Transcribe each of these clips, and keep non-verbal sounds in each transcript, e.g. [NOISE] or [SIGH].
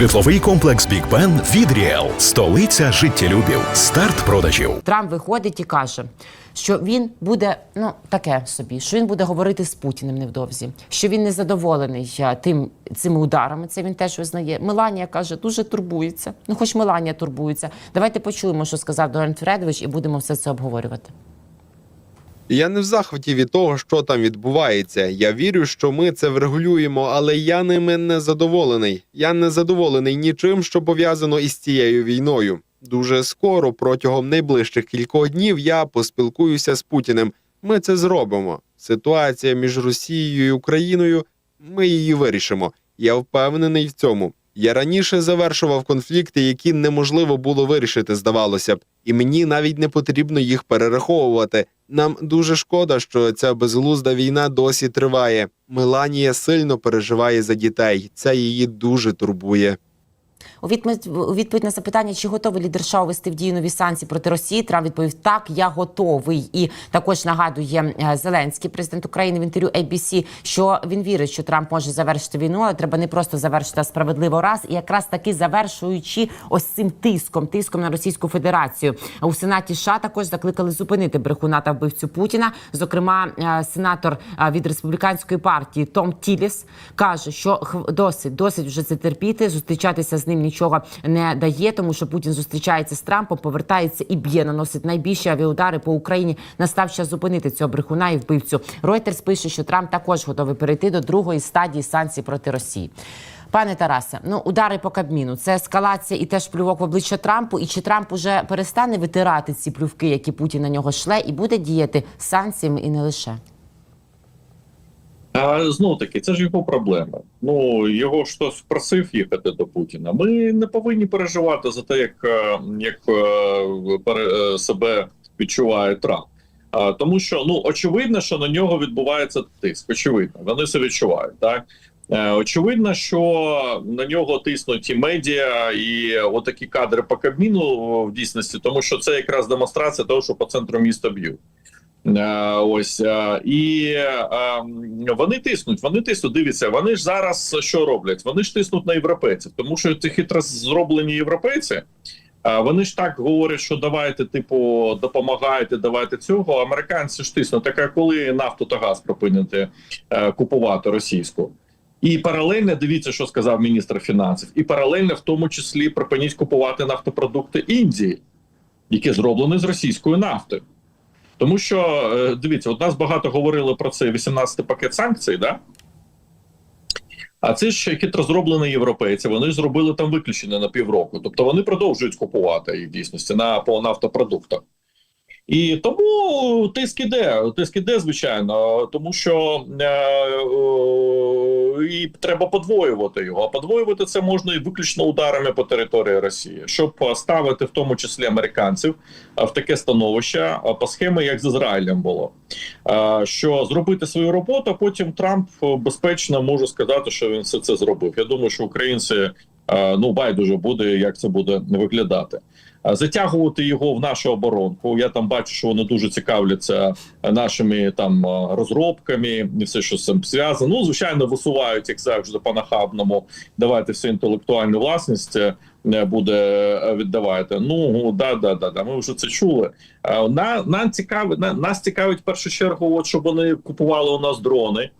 Житловий комплекс Бік Бен від Ріел. Столиця життєлюбів. Старт продажів. Трамп виходить і каже, що він буде ну таке собі, що він буде говорити з Путіним невдовзі, що він не задоволений тим цими ударами. Це він теж визнає. Меланія каже, дуже турбується. Ну, хоч Меланія турбується. Давайте почуємо, що сказав Дональд Фредович, і будемо все це обговорювати. Я не в захваті від того, що там відбувається. Я вірю, що ми це врегулюємо, але я ними не задоволений. Я не задоволений нічим, що пов'язано із цією війною. Дуже скоро, протягом найближчих кількох днів, я поспілкуюся з Путіним. Ми це зробимо. Ситуація між Росією і Україною. Ми її вирішимо. Я впевнений в цьому. Я раніше завершував конфлікти, які неможливо було вирішити, здавалося б, і мені навіть не потрібно їх перераховувати. Нам дуже шкода, що ця безглузда війна досі триває. Меланія сильно переживає за дітей. Це її дуже турбує. У відповідь, на запитання, чи готовий лідер США ввести в дію нові санкції проти Росії, Трамп відповів так, я готовий. І також нагадує е, Зеленський, президент України в інтерв'ю ABC, що він вірить, що Трамп може завершити війну, але треба не просто завершити а справедливо раз, і якраз таки завершуючи ось цим тиском, тиском на Російську Федерацію. У Сенаті США також закликали зупинити брехуна та вбивцю Путіна. Зокрема, е, сенатор е, від республіканської партії Том Тіліс каже, що досить, досить вже це терпіти, зустрічатися з ним нічого не дає, тому що Путін зустрічається з Трампом, повертається і б'є, наносить найбільші авіаудари по Україні. Настав час зупинити цього брехуна і вбивцю. Reuters пише, що Трамп також готовий перейти до другої стадії санкцій проти Росії. Пане Тарасе, ну удари по Кабміну, це ескалація і теж плювок в обличчя Трампу. І чи Трамп уже перестане витирати ці плювки, які Путін на нього шле, і буде діяти санкціями і не лише? А знов таки, це ж його проблема. Ну його ж хтось просив їхати до Путіна. Ми не повинні переживати за те, як, е, як е, пере- е, себе відчуває Трамп. А, тому що ну очевидно, що на нього відбувається тиск. Очевидно, вони це відчувають. Так очевидно, що на нього тиснуть і медіа, і отакі кадри по Кабміну в дійсності, тому що це якраз демонстрація того, що по центру міста б'ють. Е, Ось е, і е, вони тиснуть. Вони тиснуть. Дивіться, вони ж зараз що роблять? Вони ж тиснуть на європейців, тому що ці хитро зроблені європейці. Вони ж так говорять, що давайте, типу, допомагайте, давайте цього. Американці ж тиснуть. Так а коли нафту та газ припините е, купувати російську. І паралельно дивіться, що сказав міністр фінансів, і паралельно в тому числі припиніть купувати нафтопродукти Індії, які зроблені з російською нафтою. Тому що е, дивіться, от нас багато говорили про цей 18-й пакет санкцій, да? А це ж хитро зроблені європейці. Вони зробили там виключення на півроку. Тобто вони продовжують купувати їх дійсності на по нафтопродуктах. І тому тиск іде, тиск іде, звичайно, тому що е, е, і треба подвоювати його. А подвоювати це можна і виключно ударами по території Росії, щоб ставити в тому числі американців е, в таке становище е, по схемі, як з Ізраїлем було. Е, Що зробити свою роботу, а потім Трамп е, безпечно може сказати, що він все це зробив. Я думаю, що українці е, ну байдуже буде, як це буде виглядати. А Затягувати його в нашу оборонку. Я там бачу, що вони дуже цікавляться нашими там е, розробками і все, що з цим зв'язано. Ну, звичайно, висувають як завжди по нахабному. Давайте всю інтелектуальну власність е, буде е, віддавати. Ну да, да, да, да. Ми вже це чули. Е, На нам цікавить на нас цікавить в першу чергу, от щоб вони купували у нас дрони,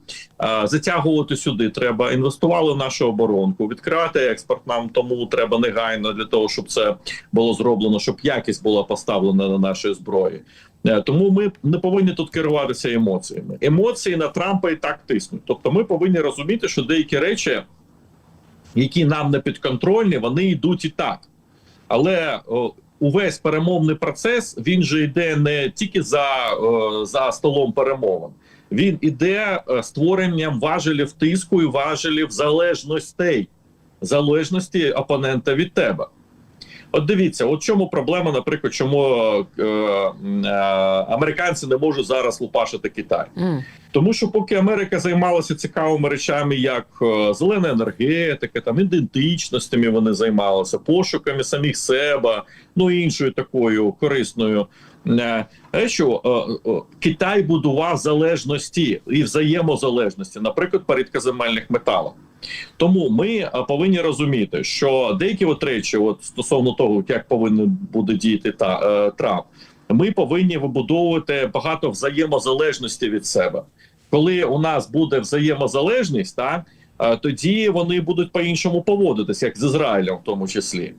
е, затягувати сюди. Треба інвестували в нашу оборонку, відкривати експорт. Нам тому треба негайно для того, щоб це було зроблено, щоб якість була поставлена на нашої зброї. Е, Тому ми не повинні тут керуватися емоціями. Емоції на Трампа і так тиснуть. Тобто, ми повинні розуміти, що деякі речі, які нам не підконтрольні, вони йдуть і так. Але о, увесь перемовний процес він же йде не тільки за, о, за столом перемовин. Він іде е, створенням важелів тиску і важелів залежностей, залежності опонента від тебе. От дивіться, от чому проблема, наприклад, чому е, е, американці не можуть зараз лупашити Китай. М. Тому що поки Америка займалася цікавими речами, як е, зелена енергетика, там ідентичностями вони займалися, пошуками самих себе, ну іншою такою корисною. е, е, Що е, е, Китай будував залежності і взаємозалежності, наприклад, по рідкоземельних металах. Тому ми е, повинні розуміти, що деякі от речі, от стосовно того, як повинен буде діяти та е, Трамп, ми повинні вибудовувати багато взаємозалежності від себе. Коли у нас буде взаємозалежність, та е, тоді вони будуть по-іншому поводитись, як з Ізраїлем, в тому числі.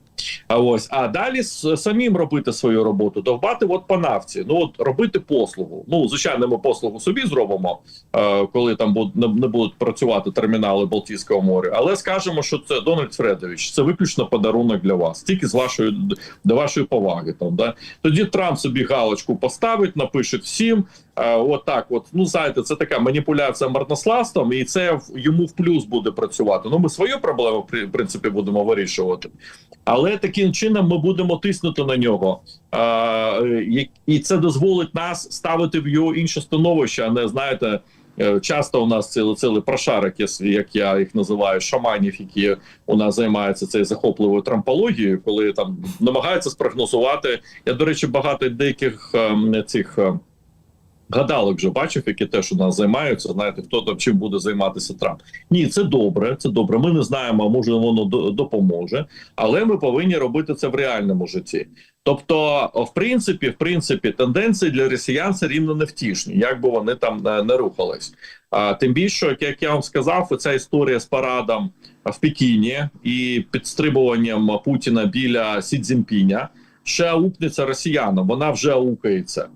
А ось а далі самим робити свою роботу, довбати от по нафті. Ну от робити послугу. Ну звичайно, ми послугу собі зробимо, е, коли там буд, не, не будуть працювати термінали Балтійського моря. Але скажемо, що це Дональд Фредович, це виключно подарунок для вас, тільки з вашої до вашої поваги. Там да тоді Трамп собі галочку поставить, напише всім. Е, от так, от ну знаєте, це така маніпуляція марнославством, і це йому в плюс буде працювати. Ну ми свою проблему в принципі будемо вирішувати. Але таким чином ми будемо тиснути на нього, а, е, і це дозволить нас ставити в його інше становище, а не знаєте. е, Часто у нас цілий прошарок, якщо- як я їх називаю, шаманів, які у нас займаються цією захопливою трампологією, коли там намагаються спрогнозувати. Я до речі, багато деяких ем, цих ем, гадалок вже бачив, які теж у нас займаються. Знаєте, хто там чим буде займатися Трамп. Ні, це добре. Це добре. Ми не знаємо, може воно до- допоможе, але ми повинні робити це в реальному житті. Тобто, в принципі, в принципі, тенденції для росіян все рівно невтішні, як би вони там не, рухались. А тим більше, як я вам сказав, ця історія з парадом в Пекіні і підстрибуванням Путіна біля Сі Цзіньпіня ще аукнеться росіянам. Вона вже аукається.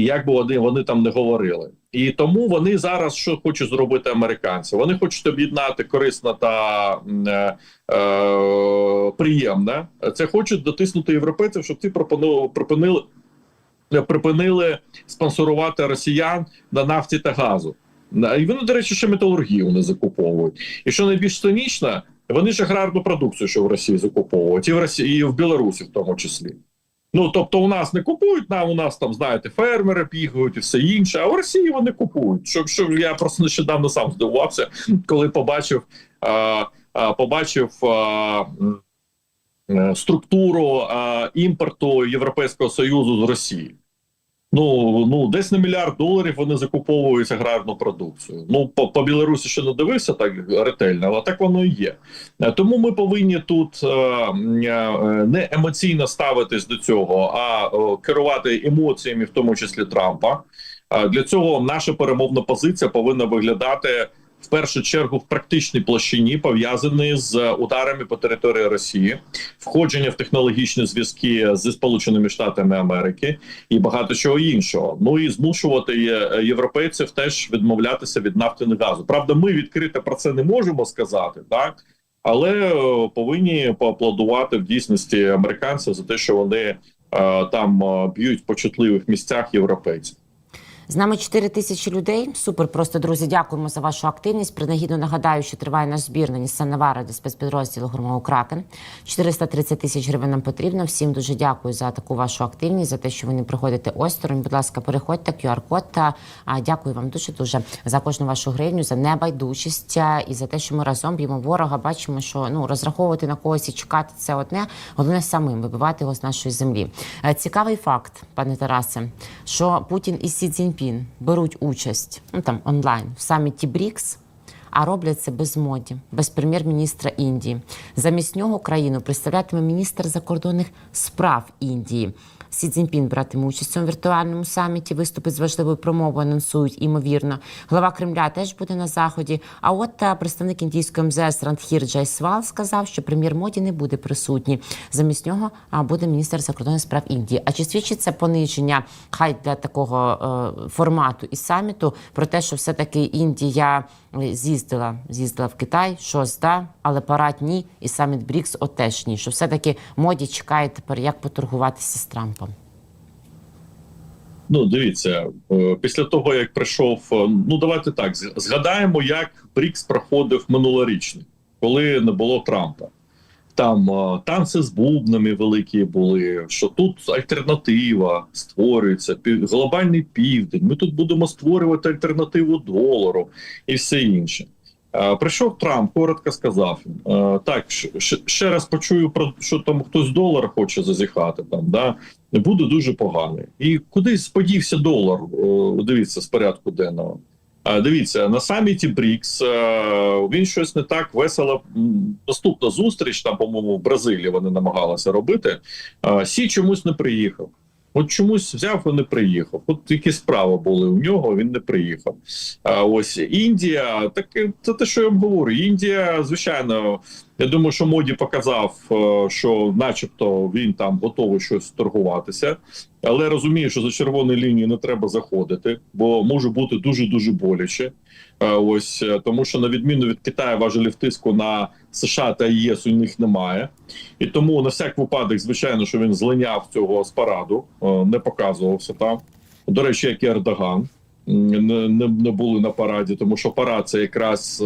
Як би вони, вони там не говорили, і тому вони зараз що хочуть зробити американці? Вони хочуть об'єднати корисно та е, е, приємне. Це хочуть дотиснути європейців, щоб ті пропонували припинили припинили спонсорувати росіян на нафті та газу. І вони, до речі, ще металургію не закуповують. І що найбільш цинічно, вони ж аграрну продукцію, що в Росії закуповують, і в Росії, і в Білорусі, в тому числі. Ну тобто, у нас не купують, нам у нас там знаєте, фермери бігають і все інше. А в Росії вони купують. Що, що я просто нещодавно сам здивувався, коли побачив, а, а, побачив а, е, структуру а, імпорту Європейського союзу з Росії. Ну, ну десь на мільярд доларів вони закуповують аграрну продукцію. Ну по, по Білорусі ще не дивився так ретельно, але так воно і є. Е, Тому ми повинні тут е, е, не емоційно ставитись до цього, а е, керувати емоціями, в тому числі Трампа. Е, Для цього наша перемовна позиція повинна виглядати в першу чергу в практичній площині, пов'язані з ударами по території Росії, входження в технологічні зв'язки зі Сполученими Штатами Америки і багато чого іншого. Ну і змушувати європейців теж відмовлятися від нафти і газу. Правда, ми відкрито про це не можемо сказати, так але е, повинні поаплодувати в дійсності американців за те, що вони е, там е, б'ють по чутливих місцях європейців. З нами 4 тисячі людей. Супер, просто друзі, дякуємо за вашу активність. Принагідно нагадаю, що триває наш збір на Нісан Навара до спецпідрозділу Гурмову Кракен. 430 тисяч гривень нам потрібно. Всім дуже дякую за таку вашу активність, за те, що ви не приходите осторонь. Будь ласка, переходьте QR-код. Та а, дякую вам дуже дуже за кожну вашу гривню, за небайдужість і за те, що ми разом б'ємо ворога. Бачимо, що ну розраховувати на когось і чекати це одне. Головне самим вибивати його з нашої землі. Е, Цікавий факт, пане Тарасе, що Путін і Сі Цзіньпін беруть участь ну там онлайн в саміті БРІКС. А роблять це без моді, без прем'єр-міністра Індії. Замість нього країну представлятиме міністр закордонних справ Індії. Сі Цзіньпін братиме участь у цьому віртуальному саміті. Виступить з важливою промовою анонсують імовірно. Глава Кремля теж буде на заході. А от та представник індійської МЗС Рандхір Джайсвал сказав, що прем'єр моді не буде присутній. Замість нього а, буде міністр закордонних справ Індії. А чи свідчить це пониження хай для такого е, формату і саміту про те, що все таки Індія е, з'їздила, з'їздила в Китай, щось да, але парад ні, і саміт Брікс от теж ні. Що все таки моді чекає тепер, як поторгуватися з Трампом. Ну, дивіться, е, після того як прийшов, е, ну давайте так згадаємо, як Брікс проходив минулорічний, коли не було Трампа. Там е, танці з бубнами великі були. Що тут альтернатива створюється, глобальний південь. Ми тут будемо створювати альтернативу долару і все інше. Е, Прийшов Трамп, коротко сказав е, так, ще раз почую про що там хтось долар хоче зазіхати. Там да буде дуже поганий. І кудись подівся долар. е, Дивіться з порядку денного. Дивіться, на саміті БРІКС він щось не так весело. Наступна зустріч, там, по-моєму, в Бразилії вони намагалися робити. Сі чомусь не приїхав. От чомусь взяв і не приїхав. От які справи були у нього, він не приїхав. А ось Індія, таке це те, що я вам говорю. Індія, звичайно, я думаю, що моді показав, е, що, начебто, він там готовий щось торгуватися, але розумію, що за червону лінію не треба заходити, бо може бути дуже дуже боляче. Е, Ось е, тому, що на відміну від Китаю важелів тиску на США та ЄС у них немає, і тому на всяк випадок, звичайно, що він злиняв цього з параду, е, не показувався там. До речі, як і Ердоган не, не, не були на параді, тому що парад це якраз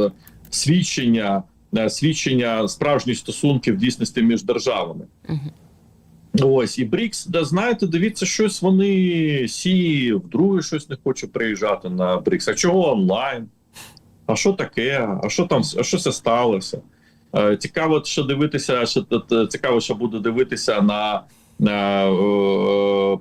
свідчення, свідчення справжніх стосунків в дійсності між державами. Ось і Брікс, да знаєте, дивіться, щось вони сі вдруге щось не хоче приїжджати на Брікс. А чого онлайн? А що таке? А що там? А що це сталося? Е, Цікаво, що дивитися, що т- цікаво, що буде дивитися на, е,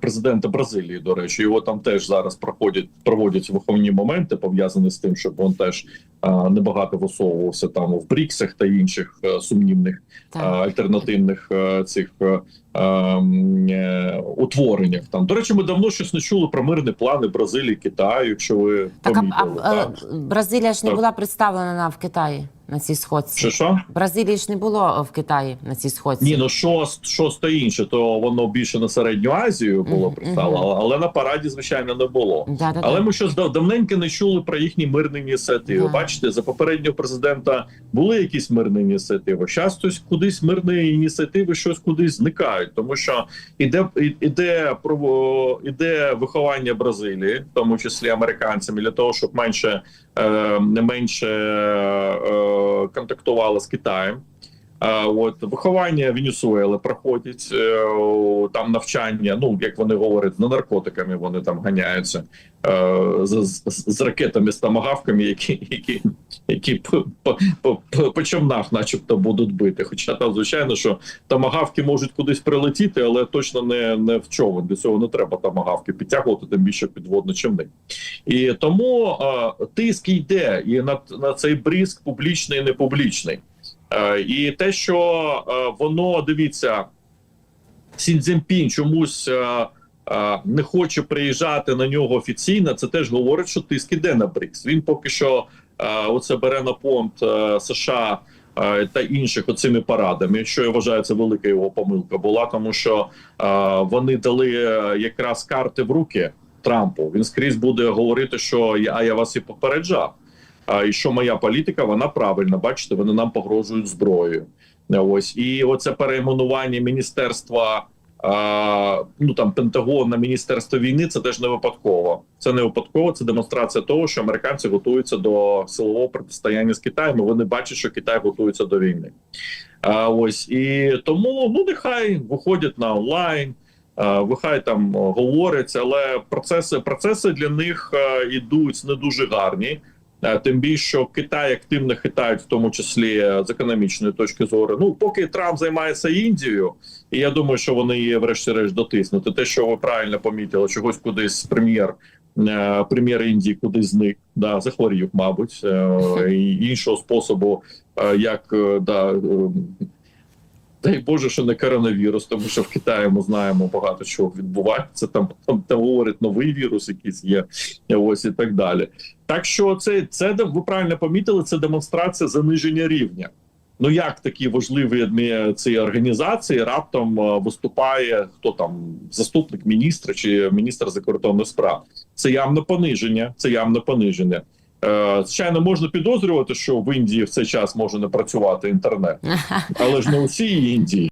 президента Бразилії. До речі, його там теж зараз проходять проводять виховні моменти, пов'язані з тим, щоб він теж е, небагато висовувався там в Бріксах та інших е, сумнівних Так. е, альтернативних е, цих е, ем, е, утвореннях. Там до речі, ми давно щось не чули про мирні плани Бразилії, Китаю. Якщо ви Так, а, помітили, а, так. е, Бразилія ж не Так. була представлена на- в Китаї на цій сходці. що що? Бразилії ж не було в Китаї на цій сходці. Ні, ну що то інше, то воно більше на середню Азію було Мгм, представлено, але на параді, звичайно, не було. Да, да, да. Але ми щось дав- давненько не чули про їхні мирні ініціативи. Да. Бачите, за попереднього президента були якісь мирні ініціативи. Зараз хтось кудись мирні ініціативи, щось кудись зникають, тому що іде іде про іде виховання Бразилії, в тому числі американцями, для того, щоб менше е, не менше контактувала з Китаєм. А от виховання Венесуели проходять е, там навчання. Ну як вони говорять, на наркотиками вони там ганяються е, з, з, з ракетами з тамагавками, які які, які по, по, по, по, човнах, начебто, будуть бити. Хоча там, звичайно, що тамагавки можуть кудись прилетіти, але точно не, не в човен. Для цього не треба тамагавки підтягувати, тим більше підводні човни. І тому е, тиск йде і на, на цей бризк публічний і непублічний. Е, і те, що е, воно дивіться, Сін Цзіньпін чомусь е, не хоче приїжджати на нього офіційно, це теж говорить, що тиск іде на БРІКС. Він поки що оце бере на понт США. Та інших оцими парадами, що я вважаю, це велика його помилка була, тому що е, вони дали якраз карти в руки Трампу. Він скрізь буде говорити, що а я вас і попереджав. А і що моя політика, вона правильна. Бачите, вони нам погрожують зброєю. Е, Ось і оце перейменування міністерства. Ну там Пентагон на міністерство війни це теж не випадково. Це не випадково. Це демонстрація того, що американці готуються до силового протистояння з Китаєм. Вони бачать, що Китай готується до війни. А ось і тому ну нехай виходять на онлайн. а, Нехай там говорять, але процеси процеси для них ідуть не дуже гарні. Е, Тим більше що Китай активно хитають, в тому числі е, з економічної точки зору. Ну поки Трамп займається Індією, і я думаю, що вони її врешті-решт дотиснути. Те, що ви правильно помітили, чогось кудись прем'єр. е, Прем'єр Індії куди зник, да, захворів, мабуть, [LAUGHS] і іншого способу, як да, дай Боже, що не коронавірус, тому що в Китаї ми знаємо багато чого відбувається. Там там, там говорять новий вірус, якийсь є, ось і так далі. Так що це, це ви правильно помітили, це демонстрація заниження рівня. Ну як такі важливі цієї організації раптом е, виступає хто там заступник міністра чи міністр закордонних справ? Це явне пониження. Це явне пониження. Е, Звичайно, можна підозрювати, що в Індії в цей час може не працювати інтернет, [LAUGHS] але ж не у всій Індії.